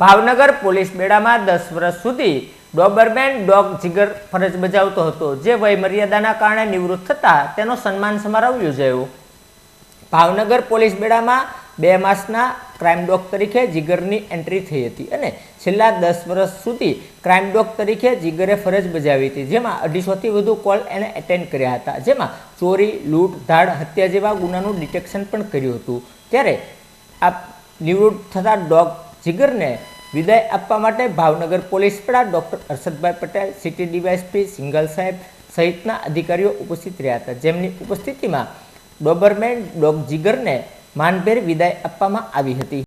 Bhavnagar police બેડામાં દસ વર્ષ સુધી ડોબરમેન ડોગ જીગર ફરજ બજાવતો હતો. જે વય મર્યાદાના કારણે નિવૃત્ત થતા તેનો સન્માન સમારોહ યોજાયો. ભાવનગર પોલીસ બેડામાં બે માસના ક્રાઇમ ડોગ તરીકે જીગરની એન્ટ્રી થઈ હતી અને છેલ્લા દસ વર્ષ સુધી ક્રાઇમ ડોગ તરીકે જીગરે ફરજ બજાવી હતી. જેમાં અઢીસોથી વધુ કોલ એણે એટેન્ડ કર્યા હતા. જેમાં ચોરી, લૂંટ, ધાડ, હત્યા જેવા ગુનાનું ડિટેક્શન પણ કર્યું હતું. ત્યારે આ નિવૃત્ત થતા ડોગ જીગરને વિદાય આપવા માટે ભાવનગર પોલીસ વડા doctor Harshadbhai Patel, city DYSP Singhal સાહેબ સહિતના અધિકારીઓ ઉપસ્થિત રહ્યા હતા. જેમની ઉપસ્થિતિમાં ડોબરમેન ડોગ જીગરને માનભેર વિદાય આપવામાં આવી હતી.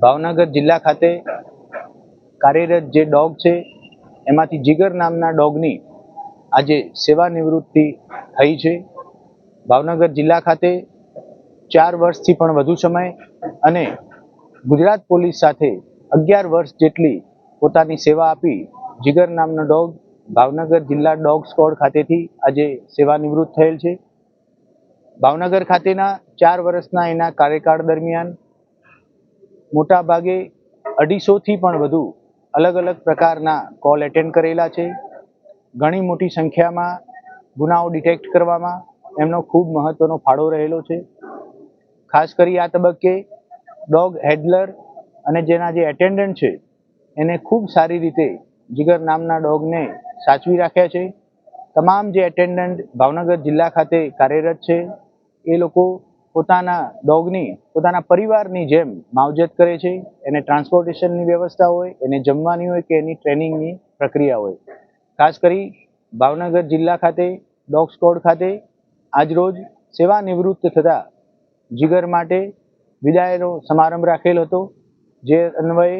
ભાવનગર જિલ્લા ખાતે કાર્યરત જે ડોગ છે એમાંથી જીગર નામના ડોગની આજે સેવા નિવૃત્તિ થઈ છે. ભાવનગર જિલ્લા ખાતે ચાર વર્ષથી પણ વધુ સમય અને ગુજરાત પોલીસ સાથે અગિયાર વર્ષ જેટલી પોતાની સેવા આપી જીગર નામનો ડોગ ભાવનગર જિલ્લા ડોગ સ્કોડ ખાતેથી આજે સેવા નિવૃત્ત થયેલ છે. ભાવનગર ખાતેના ચાર વર્ષના એના કાર્યકાળ દરમિયાન મોટા ભાગે અઢીસોથી પણ વધુ અલગ અલગ પ્રકારના કોલ એટેન્ડ કરેલા છે. ઘણી મોટી સંખ્યામાં ગુનાઓ ડિટેક્ટ કરવામાં એમનો ખૂબ મહત્વનો ફાળો રહેલો છે. ખાસ કરી આ તબક્કે ડોગ હેડલર અને જેના જે એટેન્ડન્ટ છે, એને ખૂબ સારી રીતે જીગર નામના ડોગને સાચવી રાખ્યા છે. તમામ જે એટેન્ડન્ટ ભાવનગર જિલ્લા ખાતે કાર્યરત છે, એ લોકો પોતાના ડોગની, પોતાના પરિવારની જેમ માવજત કરે છે, એને ટ્રાન્સપોર્ટેશનની વ્યવસ્થા હોય, એને જમવાની હોય કે એની ટ્રેનિંગની પ્રક્રિયા હોય. ખાસ કરી ભાવનગર જિલ્લા ખાતે ડોગ સ્કોડ ખાતે આજરોજ સેવા નિવૃત્ત થતા જીગર માટે વિદાયનો સમારંભ રાખેલ હતો, જે અન્વયે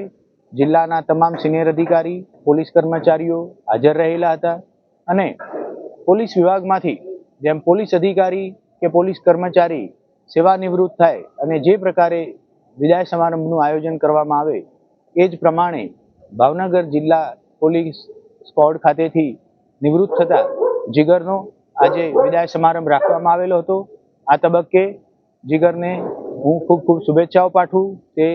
જિલ્લાના તમામ સિનિયર અધિકારી, પોલીસ કર્મચારીઓ હાજર રહેલા હતા અને પોલીસ વિભાગમાંથી જેમ પોલીસ અધિકારી કે પોલીસ કર્મચારી સેવા નિવૃત્ત થાય અને જે પ્રકારે વિદાય સમારંભનું આયોજન કરવામાં આવે એ જ પ્રમાણે ભાવનગર જિલ્લા પોલીસ સ્કોડ ખાતેથી નિવૃત્ત થતા જીગરનો આજે વિદાય સમારંભ રાખવામાં આવેલો હતો. આ તબક્કે જીગરને હું ખૂબ ખૂબ શુભેચ્છાઓ પાઠવું તે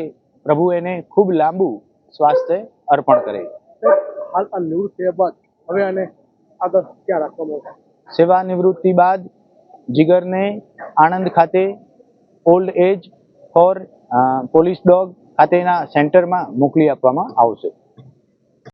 પ્રભુ એને ખૂબ લાંબુ સ્વાસ્થ્ય અર્પણ કરે. હાલ નિવૃત્ત થયા બાદ હવે આને આગળ ક્યાં રાખવામાં આવશે? સેવા નિવૃત્તિ બાદ જીગરને આણંદ ખાતે old age for police dog ખાતેના સેન્ટરમાં મોકલી આપવામાં આવશે.